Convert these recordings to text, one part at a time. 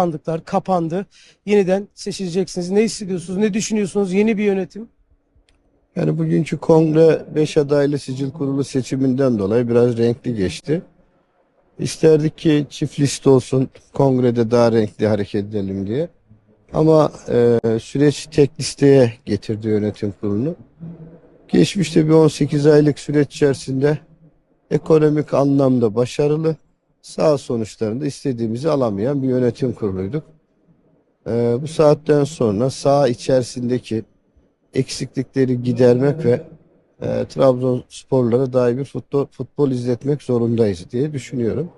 sandıklar kapandı. Yeniden seçileceksiniz. Ne hissediyorsunuz? Ne düşünüyorsunuz? Yeni bir yönetim. Yani bugünkü kongre 5 adaylı sicil kurulu seçiminden dolayı biraz renkli geçti. İsterdik ki çift liste olsun, kongrede daha renkli hareket edelim diye. Ama e, süreç tek listeye getirdi yönetim kurulunu. Geçmişte bir 18 aylık süreç içerisinde ekonomik anlamda başarılı, sağ sonuçlarında istediğimizi alamayan bir yönetim kuruluyduk. E, bu saatten sonra sağ içerisindeki eksiklikleri gidermek ve e, Trabzonsporlara dair bir futbol, futbol izletmek zorundayız diye düşünüyorum.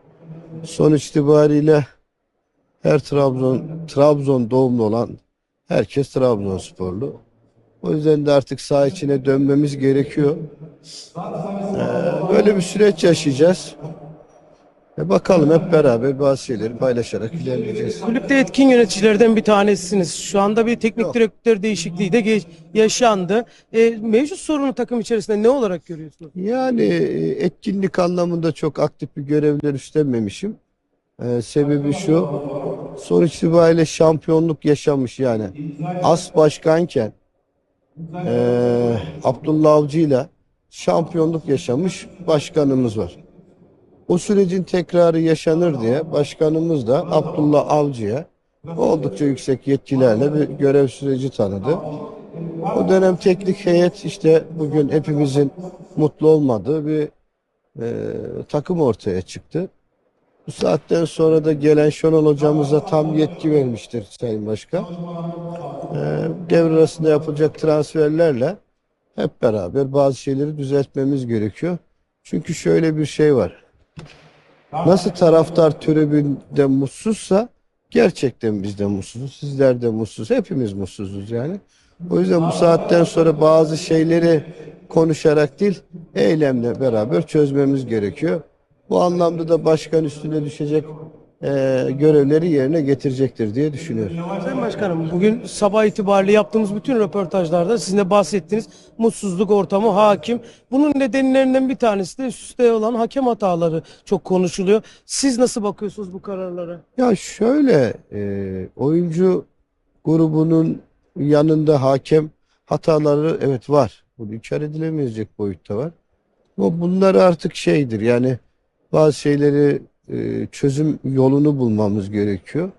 Sonuç itibariyle her Trabzon Trabzon doğumlu olan herkes Trabzonsporlu. O yüzden de artık saha içine dönmemiz gerekiyor. E, böyle bir süreç yaşayacağız. E, bakalım hep beraber bazı şeyleri paylaşarak ilerleyeceğiz. Kulüpte etkin yöneticilerden bir tanesiniz. Şu anda bir teknik Yok. direktör değişikliği de geç- yaşandı. E, mevcut sorunu takım içerisinde ne olarak görüyorsunuz? Yani e, etkinlik anlamında çok aktif bir görevler üstlenmemişim. Ee, sebebi şu, sonuç itibariyle şampiyonluk yaşamış yani. As başkanken e, Abdullah Avcı'yla şampiyonluk yaşamış başkanımız var. O sürecin tekrarı yaşanır diye başkanımız da Abdullah Avcı'ya oldukça yüksek yetkilerle bir görev süreci tanıdı. O dönem teknik heyet işte bugün hepimizin mutlu olmadığı bir e, takım ortaya çıktı. Bu saatten sonra da gelen Şenol hocamıza tam yetki vermiştir Sayın Başkan. E, devre arasında yapılacak transferlerle hep beraber bazı şeyleri düzeltmemiz gerekiyor. Çünkü şöyle bir şey var. Nasıl taraftar tribünde mutsuzsa gerçekten biz de mutsuzuz. Sizler de mutsuz. Hepimiz mutsuzuz yani. O yüzden bu saatten sonra bazı şeyleri konuşarak değil, eylemle beraber çözmemiz gerekiyor. Bu anlamda da başkan üstüne düşecek eee, görevleri yerine getirecektir diye düşünüyorum. Sayın Başkanım bugün sabah itibariyle yaptığımız bütün röportajlarda sizin de bahsettiğiniz mutsuzluk ortamı hakim. Bunun nedenlerinden bir tanesi de üst üste olan hakem hataları çok konuşuluyor. Siz nasıl bakıyorsunuz bu kararlara? Ya şöyle eee, oyuncu grubunun yanında hakem hataları evet var. Bunu inkar edilemeyecek boyutta var. Ama bunlar artık şeydir yani bazı şeyleri e, çözüm yolunu bulmamız gerekiyor.